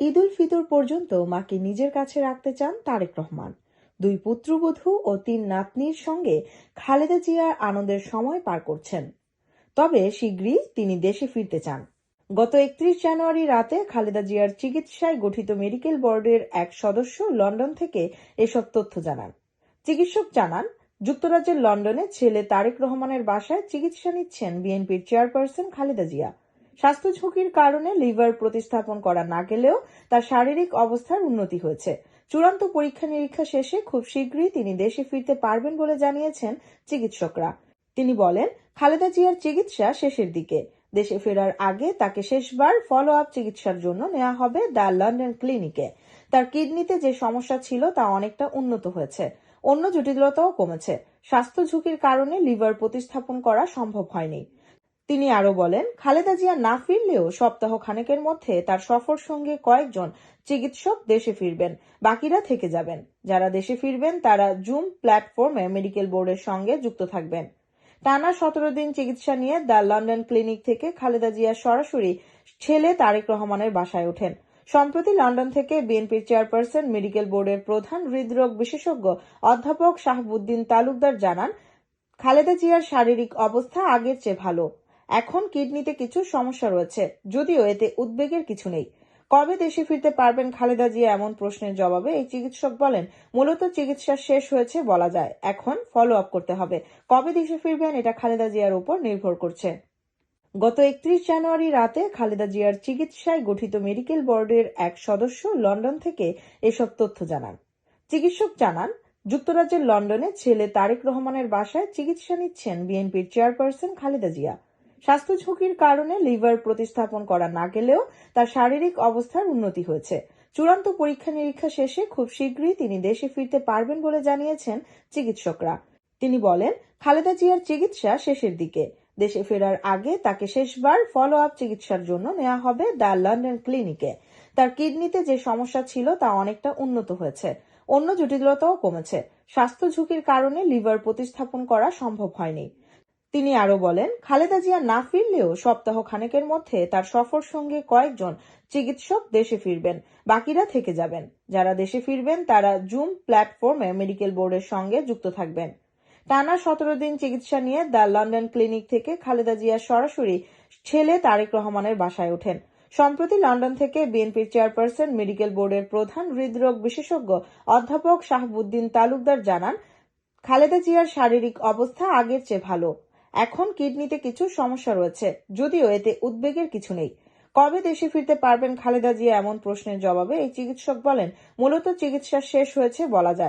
ঈদ উল ফিতর পর্যন্ত মাকে নিজের কাছে রাখতে চান তারেক রহমান। দুই পুত্রবধূ ও তিন নাতনির সঙ্গে খালেদা জিয়ার আনন্দের সময় পার করছেন। তবে শীঘ্রই তিনি দেশে ফিরতে চান। গত একত্রিশ জানুয়ারি রাতে খালেদা জিয়ার চিকিৎসায় গঠিত মেডিকেল বোর্ডের এক সদস্য লন্ডন থেকে এসব তথ্য জানান। চিকিৎসক জানান, যুক্তরাজ্যের লন্ডনে ছেলে তারেক রহমানের বাসায় চিকিৎসা নিচ্ছেন বিএনপির চেয়ারপারসন খালেদা জিয়া। স্বাস্থ্য ঝুঁকির কারণে লিভার প্রতিস্থাপন করা না গেলেও তার শারীরিক অবস্থার উন্নতি হয়েছে। চূড়ান্ত পরীক্ষা নিরীক্ষা শেষে খুব শীঘ্রই তিনি দেশে ফিরতে পারবেন বলে জানিয়েছেন চিকিৎসকরা। তিনি বলেন, খালেদা জিয়ার চিকিৎসা শেষের দিকে। দেশে ফেরার আগে তাকে শেষবার ফলো আপ চিকিৎসার জন্য নেওয়া হবে দ্য লন্ডন ক্লিনিকে। তার কিডনিতে যে সমস্যা ছিল তা অনেকটা উন্নত হয়েছে। অন্য জটিলতাও কমেছে। স্বাস্থ্য ঝুঁকির কারণে লিভার প্রতিস্থাপন করা সম্ভব হয়নি। তিনি আরও বলেন, খালেদা জিয়া না ফিরলেও সপ্তাহ খানেকের মধ্যে তার সফর সঙ্গে কয়েকজন চিকিৎসক দেশে ফিরবেন, বাকিরা থেকে যাবেন। যারা দেশে ফিরবেন, তারা জুম প্ল্যাটফর্মে মেডিকেল বোর্ডের সঙ্গে যুক্ত থাকবেন। টানা সতেরো দিন চিকিৎসা নিয়ে দ্য লন্ডন ক্লিনিক থেকে খালেদা জিয়া সরাসরি ছেলে তারেক রহমানের বাসায় ওঠেন। সম্প্রতি লন্ডন থেকে বিএনপির চেয়ারপারসন, মেডিকেল বোর্ডের প্রধান হৃদরোগ বিশেষজ্ঞ অধ্যাপক শাহবুদ্দিন তালুকদার জানান, খালেদা জিয়ার শারীরিক অবস্থা আগের চেয়ে ভালো। এখন কিডনিতে কিছু সমস্যা রয়েছে। যদিও এতে উদ্বেগের কিছু নেই। কবে দেশে ফিরতে পারবেন খালেদা জিয়া এমন প্রশ্নের জবাবে এই চিকিৎসক বলেন, মূলত চিকিৎসা শেষ হয়েছে বলা যায়। এখন ফলো আপ করতে হবে। কবে দেশে ফিরবেন এটা খালেদা জিয়ার উপর নির্ভর করছে। গত একত্রিশ জানুয়ারি রাতে খালেদা জিয়ার চিকিৎসায় গঠিত মেডিকেল বোর্ডের এক সদস্য লন্ডন থেকে এসব তথ্য জানান। চিকিৎসক জানান, যুক্তরাজ্যের লন্ডনে ছেলে তারেক রহমানের বাসায় চিকিৎসা নিচ্ছেন বিএনপির চেয়ারপারসন খালেদা জিয়া। স্বাস্থ্য ঝুঁকির কারণে লিভার প্রতিস্থাপন করা না গেলেও তার শারীরিক অবস্থার উন্নতি হয়েছে। চূড়ান্ত পরীক্ষা নিরীক্ষা শেষে খুব শীঘ্রই তিনি দেশে ফিরতে পারবেন বলে জানিয়েছেন চিকিৎসকরা। তিনি বলেন, খালেদা জিয়ার চিকিৎসা শেষের দিকে। দেশে ফেরার আগে তাকে শেষবার ফলো আপ চিকিৎসার জন্য নেওয়া হবে দ্য লন্ডন ক্লিনিকে। তার কিডনিতে যে সমস্যা ছিল তা অনেকটা উন্নত হয়েছে। অন্য জটিলতাও কমেছে। স্বাস্থ্য ঝুঁকির কারণে লিভার প্রতিস্থাপন করা সম্ভব হয়নি। তিনি আরও বলেন, খালেদা জিয়া না ফিরলেও সপ্তাহ খানেকের মধ্যে তার সফর সঙ্গে কয়েকজন চিকিৎসক দেশে ফিরবেন, বাকিরা থেকে যাবেন। যারা দেশে ফিরবেন, তারা জুম প্ল্যাটফর্মে মেডিকেল বোর্ডের সঙ্গে যুক্ত থাকবেন। টানা সতেরো দিন চিকিৎসা নিয়ে দ্য লন্ডন ক্লিনিক থেকে খালেদা জিয়া সরাসরি ছেলে তারেক রহমানের বাসায় ওঠেন। সম্প্রতি লন্ডন থেকে বিএনপির চেয়ারপারসন, মেডিকেল বোর্ডের প্রধান হৃদরোগ বিশেষজ্ঞ অধ্যাপক শাহবুদ্দিন তালুকদার জানান, খালেদা জিয়ার শারীরিক অবস্থা আগের চেয়ে ভালো। এখন কিডনিতে কিছু সমস্যা রয়েছে, যদিও এতে উদ্বেগের কিছু নেই। কবে দেশে ফিরতে পারবেন খালেদা জিয়া এমন প্রশ্নের জবাবে এই চিকিৎসক বলেন, মূলত চিকিৎসা শেষ হয়েছে বলা যায়।